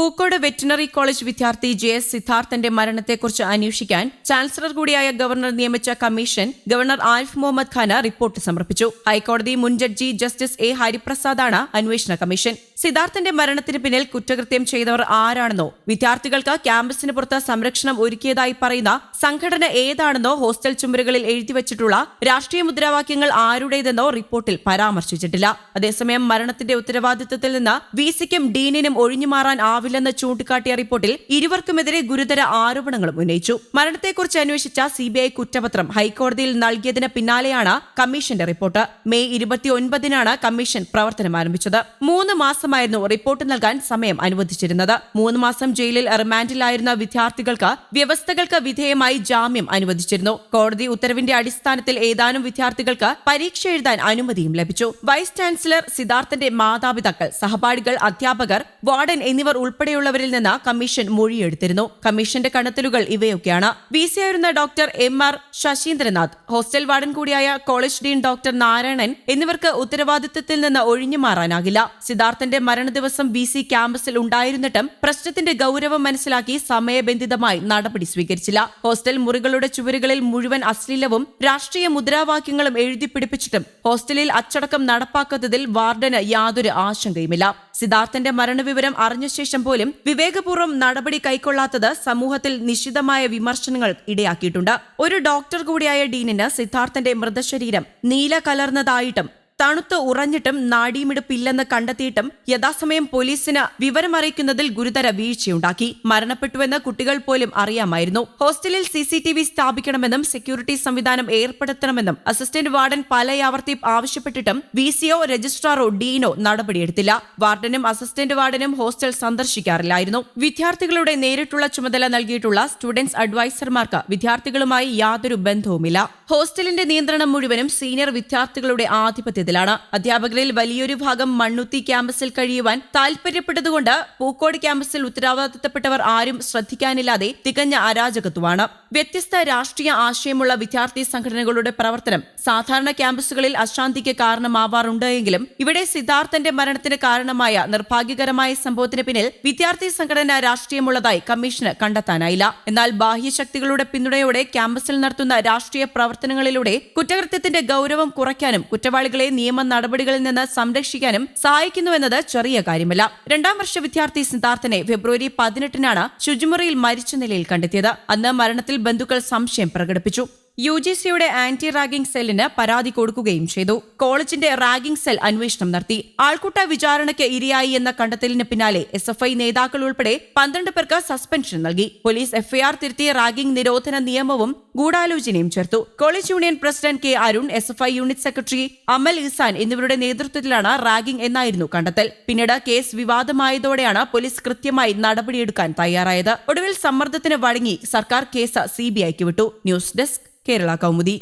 Pookode veterinary college വിദ്യാർത്ഥി J S സിദ്ധാർത്ഥന്റെ മരണത്തെക്കുറിച്ച് അന്വേഷിക്കാൻ ചാൻസലർ കൂടിയായ ഗവർണർ നിയമിച്ച commission governor Arif Muhammad Khan report സമർപ്പിച്ചു. ഹൈക്കോടതി മുൻ ജഡ്ജി ജസ്റ്റിസ് എ ഹരിപ്രസാദാണ് അന്വേഷണ കമ്മീഷൻ. സിദ്ധാർത്ഥന്റെ മരണത്തിന് പിന്നിൽ കുറ്റകൃത്യം ചെയ്തവർ ആരാണെന്നോ വിദ്യാർത്ഥികൾക്ക് ക്യാമ്പസിന് പുറത്ത് സംരക്ഷണം ഒരുക്കിയതായി പറയുന്ന സംഘടന ഏതാണെന്നോ ഹോസ്റ്റൽ ചുമരുകളിൽ എഴുതിവച്ചിട്ടുള്ള രാഷ്ട്രീയ മുദ്രാവാക്യങ്ങൾ ആരുടേതെന്നോ റിപ്പോർട്ടിൽ പരാമർശിച്ചിട്ടില്ല. അതേസമയം മരണത്തിന്റെ ഉത്തരവാദിത്തത്തിൽ നിന്ന് വി സിക്കും ഡീനിനും ഒഴിഞ്ഞുമാറാൻ ആവില്ലെന്ന് ചൂണ്ടിക്കാട്ടിയ റിപ്പോർട്ടിൽ ഇരുവർക്കുമെതിരെ ഗുരുതര ആരോപണങ്ങളും ഉന്നയിച്ചു. മരണത്തെക്കുറിച്ച് അന്വേഷിച്ച സിബിഐ കുറ്റപത്രം ഹൈക്കോടതിയിൽ നൽകിയതിന് പിന്നാലെയാണ് കമ്മീഷന്റെ റിപ്പോർട്ട്. മെയ് ഇരുപത്തിയൊൻപതിനാണ് കമ്മീഷൻ പ്രവർത്തനം ആരംഭിച്ചത്. മൂന്ന് മാസമായിരുന്നു റിപ്പോർട്ട് നൽകാൻ സമയം അനുവദിച്ചിരുന്നത്. മൂന്ന് മാസം ജയിലിൽ റിമാൻഡിലായിരുന്ന വിദ്യാർത്ഥികൾക്ക് വ്യവസ്ഥകൾക്ക് വിധേയമായി ജാമ്യം അനുവദിച്ചിരുന്നു. കോടതി ഉത്തരവിന്റെ അടിസ്ഥാനത്തിൽ ഏതാനും വിദ്യാർത്ഥികൾക്ക് പരീക്ഷ എഴുതാൻ അനുമതിയും ലഭിച്ചു. വൈസ് ചാൻസലർ സിദ്ധാർത്ഥന്റെ മാതാപിതാക്കൾ സഹപാഠികൾ അധ്യാപകർ വാർഡൻ എന്നിവർ ഉൾപ്പെടെയുള്ളവരിൽ നിന്ന് കമ്മീഷൻ മൊഴിയെടുത്തിരുന്നു. കമ്മീഷന്റെ കണ്ടെത്തലുകൾ ഇവയൊക്കെയാണ്. വി സി ആയിരുന്ന doctor M R Sasheendranath hostel warden കൂടിയായ കോളേജ് ഡീൻ ഡോക്ടർ നാരായണൻ എന്നിവർക്ക് ഉത്തരവാദിത്തത്തിൽ നിന്ന് ഒഴിഞ്ഞു മാറാനാകില്ല സിദ്ധാർത്ഥന്റെ മരണ ദിവസം വി സി ക്യാമ്പസിൽ ഉണ്ടായിരുന്നിട്ടും പ്രശ്നത്തിന്റെ ഗൌരവം മനസ്സിലാക്കി സമയബന്ധിതമായി നടപടി സ്വീകരിച്ചില്ല. ഹോസ്റ്റൽ മുറികളുടെ ചുവരുകളിൽ മുഴുവൻ അശ്ലീലവും രാഷ്ട്രീയ മുദ്രാവാക്യങ്ങളും എഴുതി പിടിപ്പിച്ചിട്ടും ഹോസ്റ്റലിൽ അച്ചടക്കം നടപ്പാക്കാത്തതിൽ വാർഡന് യാതൊരു ആശങ്കയുമില്ല. സിദ്ധാർത്ഥന്റെ മരണവിവരം അറിഞ്ഞ ശേഷം പോലും വിവേകപൂർവം നടപടി കൈക്കൊള്ളാത്തത് സമൂഹത്തിൽ നിശിതമായ വിമർശനങ്ങൾ ഇടയാക്കിയിട്ടുണ്ട്. ഒരു ഡോക്ടർ കൂടിയായ ഡീനിന് സിദ്ധാർത്ഥന്റെ മൃതശരീരം നീല കലർന്നതായിട്ടും തണുത്ത് ഉറഞ്ഞിട്ടും നാഡീമിടുപ്പില്ലെന്ന് കണ്ടെത്തിയിട്ടും യഥാസമയം പോലീസിന് വിവരമറിയിക്കുന്നതിൽ ഗുരുതര വീഴ്ചയുണ്ടാക്കി. മരണപ്പെട്ടുവെന്ന് കുട്ടികൾ പോലും അറിയാമായിരുന്നു. ഹോസ്റ്റലിൽ സിസിടിവി സ്ഥാപിക്കണമെന്നും സെക്യൂരിറ്റി സംവിധാനം ഏർപ്പെടുത്തണമെന്നും അസിസ്റ്റന്റ് വാർഡൻ പലയാവർത്തി ആവശ്യപ്പെട്ടിട്ടും വി സിഒ രജിസ്ട്രാറോ ഡീനോ നടപടിയെടുത്തില്ല. വാർഡനും അസിസ്റ്റന്റ് വാർഡനും ഹോസ്റ്റൽ സന്ദർശിക്കാറില്ലായിരുന്നു. വിദ്യാർത്ഥികളുടെ നേരിട്ടുള്ള ചുമതല നൽകിയിട്ടുള്ള സ്റ്റുഡൻസ് അഡ്വൈസർമാർക്ക് വിദ്യാർത്ഥികളുമായി യാതൊരു ബന്ധവുമില്ല. ഹോസ്റ്റലിന്റെ നിയന്ത്രണം മുഴുവനും സീനിയർ വിദ്യാർത്ഥികളുടെ ആധിപത്യത്തിലാണ് അധ്യാപകരിൽ വലിയൊരു ഭാഗം മണ്ണുത്തി ക്യാമ്പസിൽ കഴിയുവാൻ താൽപര്യപ്പെട്ടതുകൊണ്ട് പൂക്കോട് ക്യാമ്പസിൽ ഉത്തരവാദിത്തപ്പെട്ടവർ ആരും ശ്രദ്ധിക്കാനില്ലാതെ തികഞ്ഞ അരാജകത്വമാണ്. വ്യത്യസ്ത രാഷ്ട്രീയ ആശയമുള്ള വിദ്യാർത്ഥി സംഘടനകളുടെ പ്രവർത്തനം സാധാരണ ക്യാമ്പസുകളിൽ അശാന്തിക്ക് കാരണമാവാറുണ്ട് എങ്കിലും ഇവിടെ സിദ്ധാർത്ഥന്റെ മരണത്തിന് കാരണമായ നിർഭാഗ്യകരമായ സംഭവത്തിന് പിന്നിൽ വിദ്യാർത്ഥി സംഘടന രാഷ്ട്രീയമുള്ളതായി കമ്മീഷന് കണ്ടെത്താനായില്ല. എന്നാൽ ബാഹ്യശക്തികളുടെ പിന്തുണയോടെ ക്യാമ്പസിൽ നടത്തുന്ന രാഷ്ട്രീയ പ്രവർത്തനങ്ങളിലൂടെ കുറ്റകൃത്യത്തിന്റെ ഗൌരവം കുറയ്ക്കാനും കുറ്റവാളികളെ നിയമ നടപടികളിൽ നിന്ന് സംരക്ഷിക്കാനും സഹായിക്കുന്നുവെന്നത് ചെറിയ കാര്യമല്ല. രണ്ടാം വർഷ വിദ്യാർത്ഥി സിദ്ധാർത്ഥനെ ഫെബ്രുവരി പതിനെട്ടിനാണ് ശുചിമുറിയിൽ മരിച്ച നിലയിൽ കണ്ടെത്തിയത്. അന്ന് മരണത്തിൽ ബന്ധുക്കൾ സംശയം പ്രകടിപ്പിച്ചു യു ജി സിയുടെ ആന്റി റാഗിംഗ് സെല്ലിന് പരാതി കൊടുക്കുകയും ചെയ്തു. കോളേജിന്റെ റാഗിംഗ് സെൽ അന്വേഷണം നടത്തി. ആൾക്കൂട്ട വിചാരണയ്ക്ക് ഇരയായി എന്ന കണ്ടെത്തലിന് പിന്നാലെ എസ് എഫ് ഐ നേതാക്കൾ ഉൾപ്പെടെ പന്ത്രണ്ട് പേർക്ക് സസ്പെൻഷൻ നൽകി. പോലീസ് എഫ്ഐആർ തിരുത്തി റാഗിംഗ് നിരോധന നിയമവും ഗൂഢാലോചനയും ചേർത്തു. College union president K Arun S F I unit secretary Amal Isan എന്നിവരുടെ നേതൃത്വത്തിലാണ് റാഗിംഗ് എന്നായിരുന്നു കണ്ടെത്തൽ. പിന്നീട് കേസ് വിവാദമായതോടെയാണ് പോലീസ് കൃത്യമായി നടപടിയെടുക്കാൻ തയ്യാറായത്. ഒടുവിൽ സമ്മർദ്ദത്തിന് വഴങ്ങി സർക്കാർ കേസ് സിബിഐക്ക് വിട്ടു. News desk Kerala Kaumudi